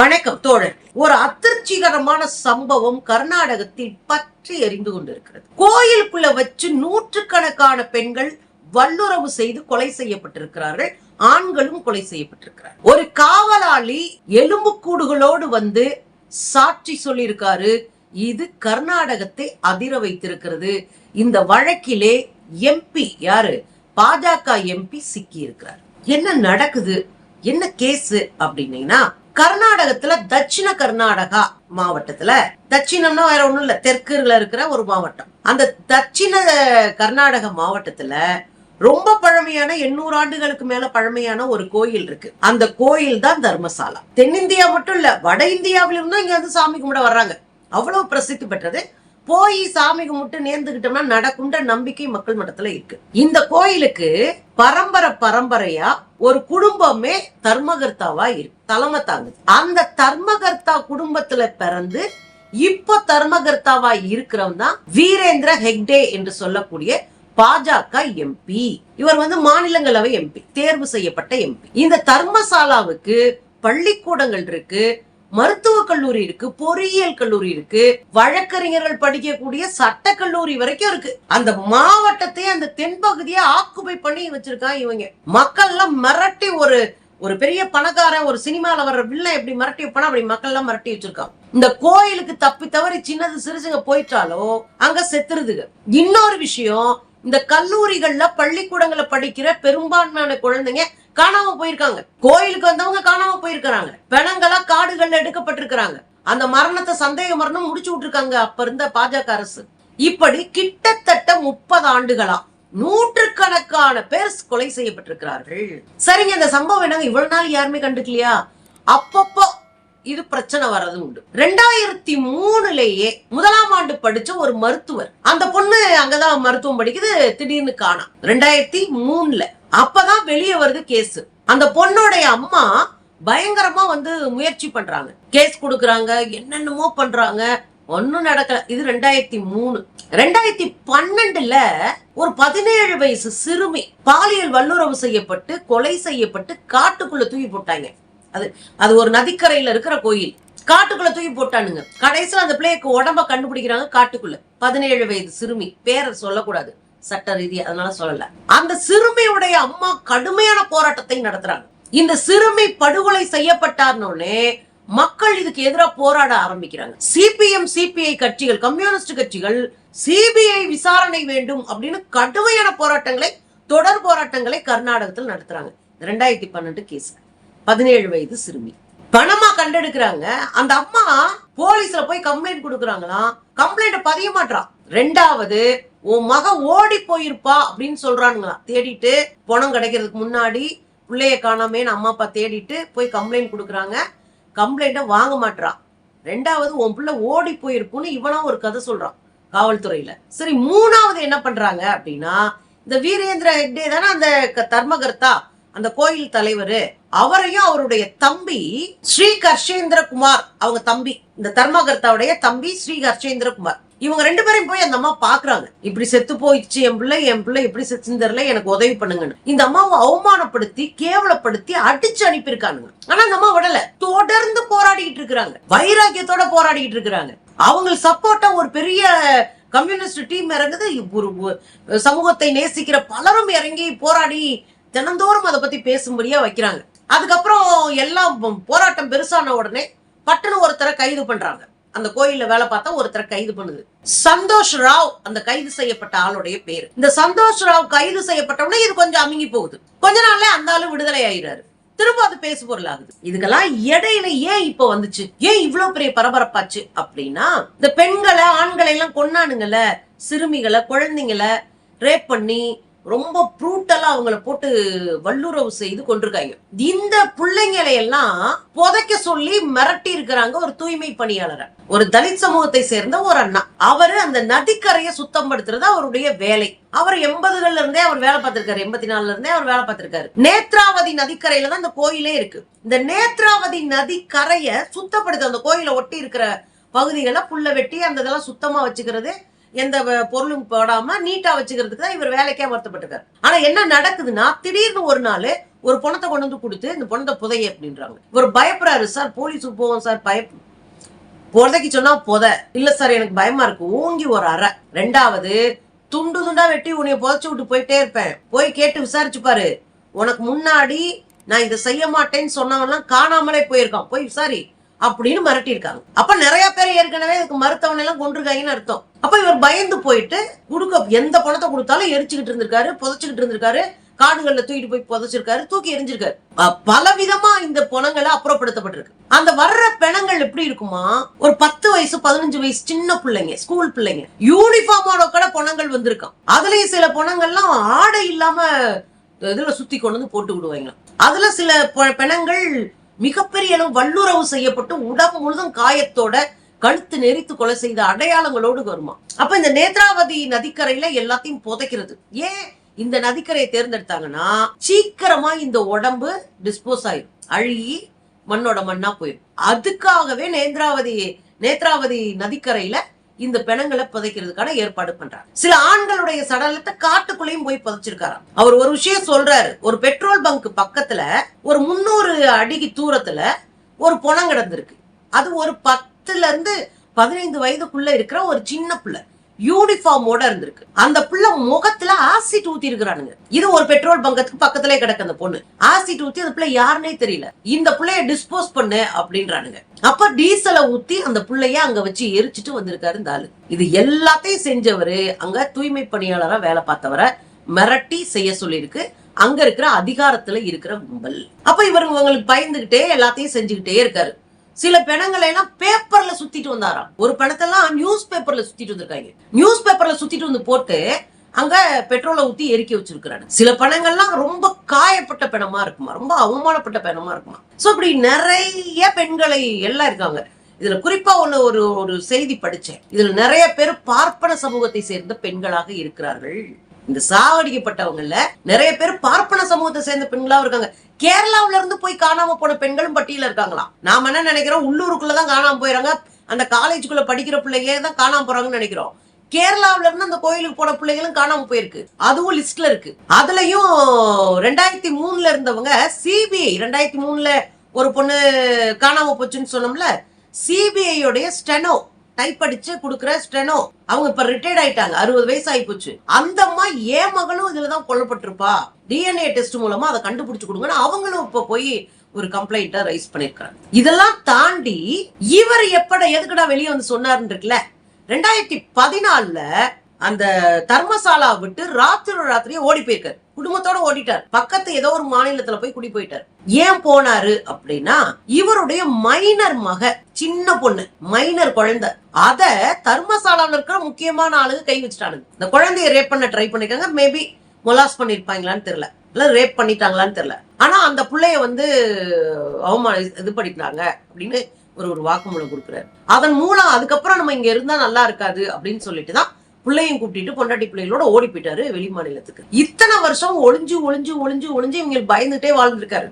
வணக்கம் தோழர். ஒரு அதிர்ச்சிகரமான சம்பவம் கர்நாடகத்தில் பற்றி எரிந்து கொண்டிருக்கிறது. கோயிலுக்குள்ள வச்சு நூற்றுக்கணக்கான பெண்கள் வல்லுறவு செய்து கொலை செய்யப்பட்டிருக்கிறார்கள். ஆண்களும் கொலை செய்யப்பட்டிருக்கிறார். ஒரு காவலாளி எலும்புக்கூடுகளோடு வந்து சாட்சி சொல்லியிருக்காரு. இது கர்நாடகத்தை அதிர வைத்திருக்கிறது. இந்த வழக்கிலே எம்பி யாரு? பாஜக எம்பி சிக்கி இருக்கிறார் என்ன நடக்குது? என்ன கேஸ் அப்படின்னீங்கன்னா கர்நாடகத்துல தட்சிண கர்நாடகா மாவட்டத்துல. தட்சிணம்னா வேற ஒண்ணும் இல்ல தெற்குல இருக்கிற ஒரு மாவட்டம். அந்த தட்சிண கர்நாடக மாவட்டத்துல ரொம்ப பழமையான எண்ணூறு ஆண்டுகளுக்கு மேல பழமையான ஒரு கோயில் இருக்கு. அந்த கோயில் தான் தர்மசாலா. தென்னிந்தியா மட்டும் இல்ல வட இந்தியாவிலிருந்தும் இங்க வந்து சாமி கும்பிட வர்றாங்க. அவ்வளவு பிரசித்தி பெற்றது போய் சாமி கும்பிட்டு நேர்ந்துகிட்டோம்னா நடக்கும்ன்ற நம்பிக்கை மக்கள் மட்டத்துல இருக்கு. இந்த கோயிலுக்கு பரம்பரை பரம்பரையா ஒரு குடும்பமே தர்மகர்த்தாவா இருக்கு. தலைமை தாங்குது. அந்த தர்மகர்த்தா குடும்பத்துல பிறந்து இப்போ தர்மகர்த்தாவா இருக்கிறவன் தான் வீரேந்திர ஹெக்டே என்று சொல்லக்கூடிய பாஜக எம்பி. இவர் வந்து மாநிலங்களவை எம்பி தேர்வு செய்யப்பட்ட எம்பி. இந்த தர்மசாலாவுக்கு பள்ளிக்கூடங்கள் இருக்கு மருத்துவ கல்லூரி இருக்கு பொறியியல் கல்லூரி இருக்கு வழக்கறிஞர்கள் படிக்கக்கூடிய சட்ட கல்லூரி வரைக்கும் இருக்கு. அந்த மாவட்டத்தை அந்த தென்பகுதியை ஆக்குபை பண்ணி வச்சிருக்காங்க இவங்க. மக்கள் எல்லாம் மிரட்டி ஒரு ஒரு பெரிய பணக்காரன் ஒரு சினிமால வர்ற வில்ல எப்படி மிரட்டி வைப்பானா அப்படி மக்கள் எல்லாம் மிரட்டி வச்சிருக்கான் இந்த கோயிலுக்கு தப்பி தவறி சின்னது சிறுசுங்க போயிட்டாலோ அங்க செத்துருதுங்க. இன்னொரு விஷயம் இந்த கல்லூரிகள்ல பள்ளிக்கூடங்களை படிக்கிற பெரும்பான்மையான குழந்தைங்க காணாம போயிருக்காங்க. கோயிலுக்கு வந்தவங்க காணாம போயிருக்கிறாங்க. பிணங்களா காடுகள்ல எடுக்கப்பட்டிருக்கிறாங்க. அந்த மரணத்தை சந்தேக மரணம் முடிச்சு விட்டுருக்காங்க அப்ப இருந்த பாஜக அரசு. இப்படி கிட்டத்தட்ட முப்பது ஆண்டுகளா நூற்றுக்கணக்கான பேர் கொலை செய்யப்பட்டிருக்கிறார்கள். சரிங்க இந்த சம்பவம் என்னங்க? இவ்வளவு நாள் யாருமே கண்டுக்கலையா? அப்பப்போ இது பிரச்சனை வர்றது உண்டு. ரெண்டாயிரத்தி மூணுலயே முதலாம் ஆண்டு படிச்ச ஒரு மருத்துவர். அந்த பொண்ணு அங்கதான் மருத்துவம் படிக்குது திடீர்னு காணாம். ரெண்டாயிரத்தி மூணுல அப்பதான் வெளியே வருது கேஸ் அந்த பொண்ணோடைய அம்மா பயங்கரமா வந்து முயற்சி பண்றாங்க. கேஸ் கொடுக்கறாங்க என்னென்னமோ பண்றாங்க. ஒன்னும் நடக்கல. இது ரெண்டாயிரத்தி மூணு. ரெண்டாயிரத்தி பன்னெண்டுல ஒரு பதினேழு வயசு சிறுமி பாலியல் வல்லுறவு செய்யப்பட்டு கொலை செய்யப்பட்டு காட்டுக்குள்ள தூக்கி போட்டாங்க. அது அது ஒரு நதிக்கரையில இருக்கிற கோயில். காட்டுக்குள்ள தூக்கி போட்டானுங்க. கடைசியில அந்த பிள்ளைக்கு உடம்ப கண்டுபிடிக்கிறாங்க காட்டுக்குள்ள. பதினேழு வயது சிறுமி. பேரை சொல்லக்கூடாது. சட்ட ரீதியா அதனால சொல்லல. அந்த சிறுமியுடைய அம்மா கடுமையான போராட்டத்தை நடத்துறாங்க. இந்த சிறுமி படுகொலை செய்யப்பட்டார்னோடனே மக்கள் இதுக்கு எதிராக போராட ஆரம்பிக்கிறாங்க. சிபிஎம் சிபிஐ கட்சிகள் கம்யூனிஸ்ட் கட்சிகள் சிபிஐ விசாரணை வேண்டும் அப்படின்னு கடுமையான போராட்டங்களை தொடர் போராட்டங்களை கர்நாடகத்தில் நடத்துறாங்க. ரெண்டாயிரத்தி பன்னெண்டு கேஸ் பதினேழு வயது சிறுமி. பணமா கண்டெடுக்கிறாங்க. அந்த அம்மா போலீஸ்ல போய் கம்ப்ளைண்ட் கொடுக்குறாங்களாம். கம்ப்ளைண்ட் பதிய மாட்டான் ரெண்டாவது உன் மக ஓடி போயிருப்பா அப்படின்னு சொல்றானுங்களாம் தேடிட்டு பணம் கிடைக்கிறதுக்கு முன்னாடி பிள்ளைய காணாமேன்னு அம்மா அப்பா தேடிட்டு போய் கம்ப்ளைண்ட் கொடுக்குறாங்க. கம்ப்ளைண்ட்டை வாங்க மாட்றான் ரெண்டாவது உன் பிள்ளை ஓடி போயிருக்குன்னு இவனா ஒரு கதை சொல்றான் காவல்துறையில. சரி மூணாவது என்ன பண்றாங்க அப்படின்னா இந்த வீரேந்திர ஹெக்டே தானே அந்த க- தர்மகர்த்தா அந்த கோயில் தலைவர் அவரையும் அவருடைய தம்பி ஸ்ரீ கர்ஷேந்திர குமார் அவங்க தம்பி இந்த தர்மகர்த்தாவுடைய தம்பி ஸ்ரீ கர்ஷேந்திர குமார் இவங்க ரெண்டு பேரையும் போய் அந்த அம்மா பாக்குறாங்க. இப்படி செத்து போயிடுச்சு என் பிள்ளை என் பிள்ளை இப்படி செத்துன்னு தெரியல எனக்கு உதவி பண்ணுங்கன்னு. இந்த அம்மாவை அவமானப்படுத்தி கேவலப்படுத்தி அடிச்சு அனுப்பியிருக்கானுங்க. ஆனா அந்த அம்மா விடல. தொடர்ந்து போராடிக்கிட்டு இருக்கிறாங்க. வைராக்கியத்தோட போராடிக்கிட்டு இருக்கிறாங்க. அவங்களுக்கு சப்போர்ட்டா ஒரு பெரிய கம்யூனிஸ்ட் டீம் இறங்குது. ஒரு ஒரு சமூகத்தை நேசிக்கிற பலரும் இறங்கி போராடி தினந்தோறும் அதை பத்தி பேசும்படியா வைக்கிறாங்க. அதுக்கப்புறம் எல்லாம் போராட்டம் பெருசான உடனே பட்டுன்னு ஒருத்தரை கைது பண்றாங்க. அந்த கோயில்ல வேலை பார்த்தா ஒருத்தரை கைது பண்ணுது. சந்தோஷ் ராவ் அந்த கைது செய்யப்பட்ட ஆளுடைய பேரு. இந்த சந்தோஷ் ராவ் கைது செய்யப்பட்ட உடனே இது கொஞ்சம் அமுங்கி போகுது. கொஞ்ச நாள்ல அந்த ஆளு விடுதலை ஆயிடுறாரு. திரும்ப அது பேசு பொருள் ஆகுது இதுக்கெல்லாம் இடையில ஏன் இப்ப வந்துச்சு? ஏன் இவ்வளவு பெரிய பரபரப்பாச்சு அப்படின்னா இந்த பெண்களை ஆண்களை எல்லாம் கொன்னானுங்கல்ல சிறுமிகளை குழந்தைங்களை ரேப் பண்ணி ரொம்ப ப்ரூட்டலா அவங்கள போட்டு வல்லுறவு செய்து கொண்டிருக்காங்க. இந்த பிள்ளைங்களை எல்லாம் புதைக்க சொல்லி மிரட்டி இருக்கிறாங்க ஒரு தூய்மை பணியாளரை. ஒரு தலித் சமூகத்தை சேர்ந்த ஒரு அண்ணா. அவரு அந்த நதிக்கரையை சுத்தம் படுத்துறது அவருடைய வேலை. அவர் எண்பதுகள்ல இருந்தே அவர் வேலை பார்த்திருக்காரு. எண்பத்தி நாலுல இருந்தே அவர் வேலை பார்த்திருக்காரு. நேத்ராவதி நதிக்கரையில தான் இந்த கோயிலே இருக்கு. இந்த நேத்ராவதி நதிக்கரையை சுத்தப்படுத்த அந்த கோயிலை ஒட்டி இருக்கிற பகுதிகளை புல்ல வெட்டி அந்த இதெல்லாம் சுத்தமா வச்சுக்கிறது எந்த பொருளும் போடாம நீட்டா வச்சுக்கிறதுக்கு தான் இவர் வேலைக்கே அமர்த்தப்பட்டிருக்காரு. ஆனா என்ன நடக்குதுன்னா திடீர்னு ஒரு நாள் ஒரு பணத்தை கொண்டு வந்து கொடுத்து இந்த பணத்தை புதைய அப்படின்றாங்க. இவர் பயப்படுறாரு சார் போலீஸுக்கு போவோம் சார் பய புதைக்கு சொன்னா புதை. இல்ல சார் எனக்கு பயமா இருக்கு. ஓங்கி ஒரு அறை. ரெண்டாவது துண்டு துண்டா வெட்டி உன்னை புதைச்சு விட்டு போயிட்டே இருப்பேன். போய் கேட்டு விசாரிச்சு பாரு. உனக்கு முன்னாடி நான் இதை செய்ய மாட்டேன்னு சொன்னவன்லாம் காணாமலே போயிருக்கான். போய் விசாரி. அப்படின்னு மிரட்டியிருக்காங்க. அப்ப நிறைய பேர் ஏற்கனவே இதுக்கு மருத்துவனை எல்லாம் கொண்டிருக்காங்கன்னு அர்த்தம். அப்ப இவர் பயந்து போயிட்டு கொடுக்க எந்த பணத்தை கொடுத்தாலும் எரிச்சுக்கிட்டு இருந்திருக்காரு புதைச்சுக்கிட்டு இருந்திருக்காரு காடுகள்ல தூக்கிட்டு போய் புதைச்சிருக்காரு தூக்கி எரிஞ்சிருக்காரு. அஹ் பலவிதமா இந்த பணங்களை அப்புறப்படுத்தப்பட்டிருக்கு. அந்த வர்ற பிணங்கள் எப்படி இருக்குமா? ஒரு பத்து வயசு பதினஞ்சு வயசு சின்ன பிள்ளைங்க ஸ்கூல் பிள்ளைங்க. யூனிஃபார்மோட கூட பணங்கள் வந்திருக்கான் அதுலயும் சில பணங்கள்லாம் ஆடை இல்லாம இதுல சுத்தி கொண்டு வந்து போட்டு விடுவாங்க அதுல சில ப- பிணங்கள் மிகப்பெரிய அளவு வல்லுறவு செய்யப்பட்டு உடம்பு முழுதும் காயத்தோட கழுத்து நெரித்து கொலை செய்த அடையாளங்களோடு வருமா? அப்ப இந்த நேத்ராவதி நதிக்கரையில எல்லாத்தையும் புதைக்கிறது. ஏன் இந்த நதிக்கரையை தேர்ந்தெடுத்தாங்கன்னா சீக்கிரமா இந்த உடம்பு டிஸ்போஸ் ஆயிடும் அழுகி மண்ணோட மண்ணா போயிடும் அதுக்காகவே நேத்ராவதி நேத்ராவதி நதிக்கரையில இந்த பிணங்களை புதைக்கிறதுக்கான ஏற்பாடு பண்றாங்க. சில ஆண்களுடைய சடலத்தை காட்டுக்குள்ளேயும் போய் புதைச்சிருக்காராம். அவர் ஒரு விஷயம் சொல்றாரு. ஒரு பெட்ரோல் பங்க் பக்கத்துல ஒரு முன்னூறு அடிக்கு தூரத்துல ஒரு புணம் கிடந்திருக்கு. அது ஒரு பத்துல இருந்து பதினைந்து வயதுக்குள்ள இருக்கிற ஒரு சின்ன பிள்ளை. யூனிஃபார்மோட இருந்திருக்கு. அந்த பிள்ளை முகத்துல ஆசிட் ஊத்தி இருக்கிறானுங்க இது ஒரு பெட்ரோல் பங்கத்துக்கு பக்கத்துல கிடக்கு அந்த பொண்ணு. ஆசிட் ஊத்தி அந்த பிள்ளை யாருன்னே தெரியல. இந்த பிள்ளைய டிஸ்போஸ் பண்ணு அப்படின்றானுங்க. அப்ப டீசலை ஊத்தி அந்த பிள்ளைய அங்க வச்சு எரிச்சிட்டு வந்திருக்காரு இந்த ஆளு. இது எல்லாத்தையும் செஞ்சவரு அங்க தூய்மை பணியாளரா வேலை பார்த்தவரை மிரட்டி செய்ய சொல்லியிருக்கு. அங்க இருக்கிற அதிகாரத்துல இருக்கிற கும்பல். அப்ப இவர் இவங்களுக்கு பயந்துகிட்டே எல்லாத்தையும் செஞ்சுக்கிட்டே இருக்காரு. சில பிணங்களை எல்லாம் பேப்பர்ல சுத்திட்டு வந்தாராம். ஒரு பணத்தெல்லாம் நியூஸ் பேப்பர்ல சுத்திட்டு வந்திருக்காங்க. நியூஸ் பேப்பர்ல சுத்திட்டு வந்து போட்டு அங்க பெட்ரோலை ஊத்தி எரிக்க வச்சிருக்கிறாங்க. சில பணங்கள்லாம் ரொம்ப காயப்பட்ட பிணமா இருக்குமா? ரொம்ப அவமானப்பட்ட பிணமா இருக்குமா? சோ இப்படி நிறைய பெண்களை எல்லாம் இருக்காங்க. இதுல குறிப்பா ஒண்ணு ஒரு ஒரு செய்தி படிச்சேன். இதுல நிறைய பேர் பார்ப்பன சமூகத்தை சேர்ந்த பெண்களாக இருக்கிறார்கள். இந்த சாவடிக்கப்பட்டவங்கல நிறைய பேர் பார்ப்பன சமூகத்தை சேர்ந்த பெண்களாக இருக்காங்க. கேரளாவில இருந்து போய் காணாம போன பெண்களும் பட்டியல இருக்காங்களாம் நாம என்ன நினைக்கிறோம்? உள்ளூருக்குள்ளதான் காணாம போயிறாங்க. அந்த காலேஜுக்குள்ள படிக்கிற பிள்ளைங்க தான் காணாம போறாங்கன்னு நினைக்கிறோம். கேரளாவில இருந்து அந்த கோயிலுக்கு போன பிள்ளைகளும் காணாம போயிருக்கு. அதுவும் லிஸ்ட்ல இருக்கு. அதுலயும் ரெண்டாயிரத்தி மூணுல இருந்தவங்க சிபிஐ ரெண்டாயிரத்தி மூணுல ஒரு பொண்ணு காணாம போச்சுன்னு சொன்னோம்ல சிபிஐ ஸ்டெனோ. டைப்படிச்சு அடிச்சு ஸ்டெனோ. அவங்க இப்ப ரிட்டையர்ட் ஆயிட்டாங்க. அறுபது வயசு ஆகி போச்சு. அந்த அம்மா ஏன் மகளும் இதுலதான் கொல்லப்பட்டிருப்பா? டிஎன்ஏ டெஸ்ட் மூலமா அதை கண்டுபிடிச்சு கொடுங்கன்னு அவங்களும் இப்ப போய் ஒரு கம்ப்ளைண்ட்டை ரைஸ் பண்ணிருக்காங்க. இதெல்லாம் தாண்டி இவர் எப்பட எதுக்குடா வெளியே வந்து சொன்னாருன்னு இருக்குல்ல? ரெண்டாயிரத்தி பதினாலுல அந்த தர்மசாலா விட்டு ராத்திரி ராத்திரியே ஓடி போயிருக்காரு. குடும்பத்தோட ஓடிட்டார். பக்கத்து ஏதோ ஒரு மாநிலத்துல போய் குடி போயிட்டார். ஏன் போனாரு அப்படின்னா இவருடைய மைனர் மக சின்ன பொண்ணு மைனர் குழந்தை. அத தர்மசாலால இருக்கிற முக்கியமான ஆளுங்க கை வச்சுட்டானுங்க. இந்த குழந்தைய ரேப் பண்ண ட்ரை பண்ணிருக்காங்க. மேபி மொலாஸ் பண்ணிருப்பாங்களான்னு தெரியல. இல்ல ரேப் பண்ணிட்டாங்களான்னு தெரியல. ஆனா அந்த புள்ளைய வந்து அவமான இது பண்ணிட்டாங்க அப்படின்னு ஒரு ஒரு வாக்குமூலம் கொடுக்குறாரு. அதன் மூலம் அதுக்கப்புறம் நம்ம இங்க இருந்தா நல்லா இருக்காது அப்படின்னு சொல்லிட்டு தான் பிள்ளையும் கூப்பிட்டு பொண்டாட்டி பிள்ளைகளோட ஓடி போயிட்டாரு வெளி மாநிலத்துக்கு. இத்தனை வருஷம் ஒளிஞ்சு ஒளிஞ்சு ஒளிஞ்சு ஒளிஞ்சு இவங்க பயந்துட்டே வாழ்ந்துருக்காரு.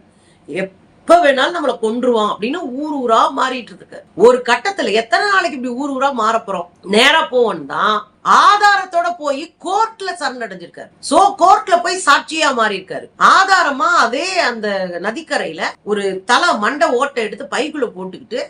எப்ப வேணாலும் நம்மளை கொன்றுவான் அப்படின்னு ஊர் ஊரா மாறிட்டு இருக்கு. ஒரு கட்டத்துல எத்தனை நாளைக்கு இப்படி ஊர் ஊரா மாற போறோம்? நேரா போவோம் தான் ஆதாரத்தோட போய் கோர்ட்ல சரணடைஞ்சிருக்காரு. சோ கோர்ட்ல போய் சாட்சியா மாறி இருக்காரு ஆதாரமா அதே அந்த நதிக்கரையில ஒரு தலை மண்டை ஓட்டை எடுத்து பைக்குள்ள போட்டுக்கிட்டு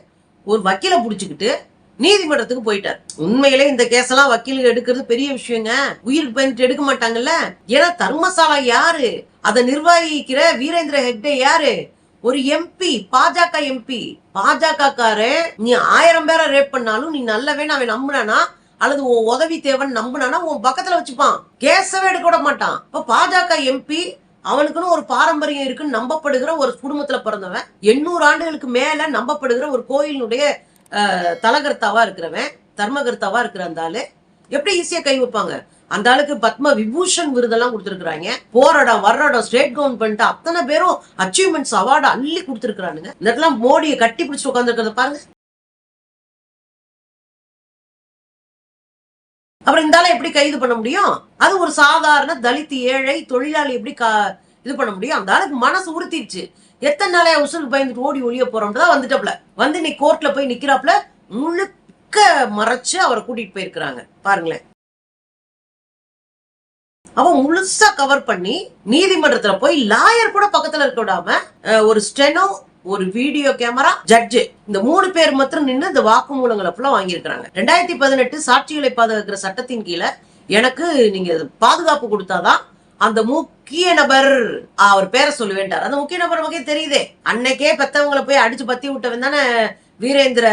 ஒரு வக்கீல புடிச்சுக்கிட்டு நீதிமன்றத்துக்கு போயிட்டார். உண்மையிலே இந்த கேஸ் எல்லாம் வக்கீல் எடுக்கிறது பெரிய விஷயங்க. உயிருக்கு பயந்துட்டு எடுக்க மாட்டாங்கல்ல? ஏன்னா தர்மசாலா யாரு? அதை நிர்வகிக்கிற வீரேந்திர ஹெக்டே யாரு? ஒரு எம்பி பாஜக எம்பி பாஜக காரு நீ ஆயிரம் பேரை ரேப் பண்ணாலும் நீ நல்லவே அவன் நம்புனானா? அல்லது உன் உதவி தேவன் நம்புனானா? உன் பக்கத்துல வச்சுப்பான். கேஸவே எடுக்க விட மாட்டான். இப்ப பாஜக எம்பி அவனுக்குன்னு ஒரு பாரம்பரியம் இருக்குன்னு நம்பப்படுகிற ஒரு குடும்பத்துல பிறந்தவன் எண்ணூறு ஆண்டுகளுக்கு மேல நம்பப்படுகிற ஒரு கோயிலினுடைய தலகர்த்தாவா இருக்கிறவன் தர்மகர்த்தாவா இருக்கிற அந்த ஆளு எப்படி ஈஸியா கை வைப்பாங்க? அந்த ஆளுக்கு பத்ம விபூஷன் விருதெல்லாம் கொடுத்துருக்காங்க போராடம் வர்றடம் ஸ்டேட் கவர்மெண்ட் அத்தனை பேரும் அச்சீவ்மெண்ட்ஸ் அவார்டு அள்ளி கொடுத்துருக்கானுங்க இந்த இடத்துல மோடியை கட்டி பிடிச்சி உட்காந்துருக்கிறத பாருங்க. அப்புறம் இந்த எப்படி கைது பண்ண முடியும்? அது ஒரு சாதாரண தலித் ஏழை தொழிலாளி எப்படி இது பண்ண முடியும்? அந்த ஆளுக்கு மனசு உறுத்திடுச்சு எத்தனை நாளையா உசுருக்கு பயந்துட்டு ஓடி ஒளிய போறோம்ன்றதா வந்துட்டப்ல வந்து இன்னைக்கு கோர்ட்ல போய் நிக்கிறாப்ல முழுக்க மறைச்சு அவரை கூட்டிட்டு போயிருக்கிறாங்க. பாருங்களேன். அவன் முழுசா கவர் பண்ணி நீதிமன்றத்துல போய் லாயர் கூட பக்கத்துல இருக்க விடாம ஒரு ஸ்டெனோ ஒரு வீடியோ கேமரா ஜட்ஜு இந்த மூணு பேர் மாத்திரம் நின்று இந்த வாக்குமூலங்களை ஃபுல்லா வாங்கியிருக்கிறாங்க. ரெண்டாயிரத்தி பதினெட்டு சாட்சிகளை பாதுகாக்கிற சட்டத்தின் கீழே எனக்கு நீங்க பாதுகாப்பு கொடுத்தாதான் அந்த முக்கிய நபர் அவர் பேரை சொல்லுவேன்ட்டார் அந்த முக்கிய நபர் நமக்கே தெரியுதே. அன்னைக்கே பெத்தவங்களை போய் அடிச்சு பத்தி விட்டவன் தானே வீரேந்திர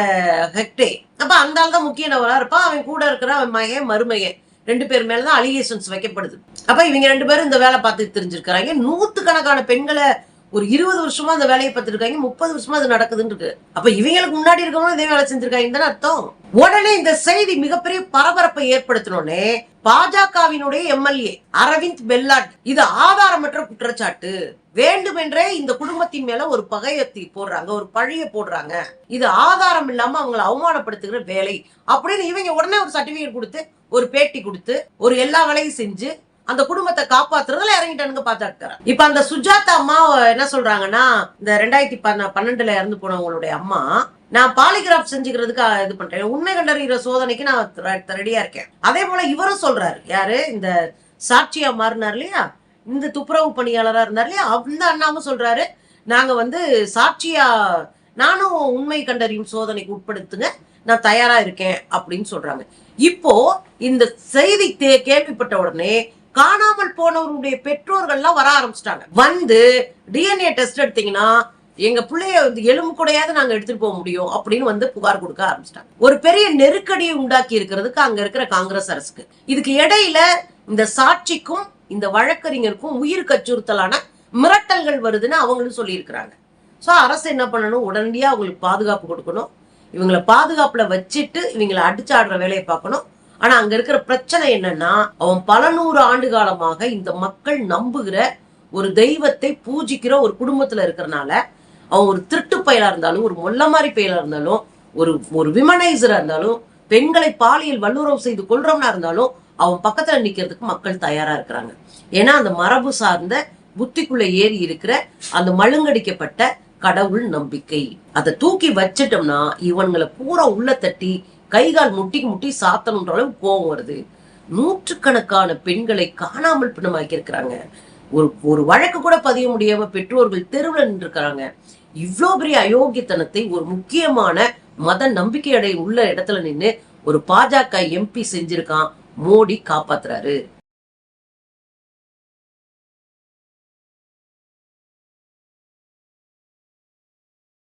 ஹெக்டே. அப்ப அந்த ஆள் தான் முக்கிய நபரா இருப்பான். அவன் கூட இருக்கிற அவன் மகன் மருமகன். ரெண்டு பேர் மேலதான் அலிகேஷன்ஸ் வைக்கப்படுது. அப்ப இவங்க ரெண்டு பேரும் இந்த வேலை பார்த்து தெரிஞ்சிருக்கிறாங்க. நூத்துக்கணக்கான பெண்களை ஒரு இருபது வருஷமா அந்த வேலையை பார்த்துருக்காங்க முப்பது வருஷமா அது நடக்குதுன்னு இருக்கு அப்ப இவங்களுக்கு முன்னாடி இருக்கவங்களும் இதே வேலை செஞ்சிருக்காங்க தானே அர்த்தம். உடனே இந்த செய்தி மிகப்பெரிய பரபரப்பை ஏற்படுத்தணும்னே பாஜகவினுடைய எம்எல்ஏ அரவிந்த் பெல்லாட் இது ஆதாரமற்ற குற்றச்சாட்டு. வேண்டுமென்றே இந்த குடும்பத்தின் மேல ஒரு பகையத்தி போடுறாங்க ஒரு பழிய போடுறாங்க. இது ஆதாரம் இல்லாம அவங்களை அவமானப்படுத்துகிற வேலை. அப்படின்னு இவங்க உடனே ஒரு சர்டிபிகேட் கொடுத்து ஒரு பேட்டி கொடுத்து ஒரு எல்லா வேலையும் செஞ்சு அந்த குடும்பத்தை காப்பாத்துறதுல இறங்கிட்டானுங்க பாத்துருக்காரு இப்ப அந்த சுஜாதா அம்மா என்ன சொல்றாங்கன்னா இந்த ரெண்டாயிரத்தி பன்னெண்டுல இறந்து போனவங்களுடைய அம்மா நான் பாலிகிராஃப் செஞ்சுக்கிறதுக்கு இது பண்றேன். உண்மை கண்டறிகிற சோதனைக்கு நான் ரெடியா இருக்கேன். அதே போல இவரும் சொல்றாரு யாரு? இந்த சாட்சியா மாறினார் இல்லையா? இந்த துப்புரவு பணியாளரா இருந்தார் இல்லையா? அந்த அண்ணாவும் சொல்றாரு நாங்க வந்து சாட்சியா நானும் உண்மை கண்டறியும் சோதனைக்கு உட்படுத்துங்க நான் தயாரா இருக்கேன் அப்படின்னு சொல்றாங்க. இப்போ இந்த செய்தி தே- கேள்விப்பட்ட உடனே காணாமல் போனவருடைய பெற்றோர்கள்லாம் வர ஆரம்பிச்சிட்டாங்க. வந்து டிஎன்ஏ டெஸ்ட் எடுத்தீங்கன்னா எங்க பிள்ளைய வந்து எலும்பு கூடையாவது நாங்க எடுத்துட்டு போக முடியும் அப்படின்னு வந்து புகார் கொடுக்க ஆரம்பிச்சிட்டாங்க. ஒரு பெரிய நெருக்கடியை உண்டாக்கி இருக்கிறதுக்கு அங்க இருக்கிற காங்கிரஸ் அரசுக்கு. இதுக்கு இடையில இந்த சாட்சிக்கும் இந்த வழக்கறிஞருக்கும் உயிர் அச்சுறுத்தலான மிரட்டல்கள் வருதுன்னு அவங்களும் சொல்லியிருக்கிறாங்க. ஸோ அரசு என்ன பண்ணணும்? உடனடியாக அவங்களுக்கு பாதுகாப்பு கொடுக்கணும். இவங்களை பாதுகாப்புல வச்சுட்டு இவங்களை அடிச்சாடுற வேலையை பார்க்கணும். ஆனா அங்க இருக்கிற பிரச்சனை என்னன்னா அவன் பல நூறு ஆண்டு காலமாக இந்த மக்கள் நம்புகிற ஒரு தெய்வத்தை பூஜிக்கிற ஒரு குடும்பத்துல இருக்கிறனால அவன் ஒரு திருட்டு பயலா இருந்தாலும் ஒரு மொல்ல மாதிரி பயலா இருந்தாலும் ஒரு ஒரு விமனைசரா இருந்தாலும் பெண்களை பாலியல் வல்லுறவு செய்து கொள்றவனா இருந்தாலும் அவன் பக்கத்துல நிக்கிறதுக்கு மக்கள் தயாரா இருக்கிறாங்க. ஏன்னா அந்த மரபு சார்ந்த புத்திக்குள்ள ஏறி இருக்கிற அந்த மழுங்கடிக்கப்பட்ட கடவுள் நம்பிக்கை. அதை தூக்கி வச்சிட்டோம்னா இவன்களை பூரா உள்ள தட்டி கைகால் முட்டி முட்டி சாத்தணுன்ற அளவு கோவம் வருது. நூற்றுக்கணக்கான பெண்களை காணாமல் பிணமாக்கி இருக்கிறாங்க ஒரு ஒரு வழக்கு கூட பதிய முடியாம பெற்றோர்கள் தெருவில் நின்றுருக்கிறாங்க இவ்வளோ பெரிய அயோக்கியத்தனத்தை ஒரு முக்கியமான மத நம்பிக்கை அடை உள்ள இடத்துல நின்று ஒரு பாஜக எம்பி செஞ்சிருக்கான் மோடி காப்பாத்துறாரு.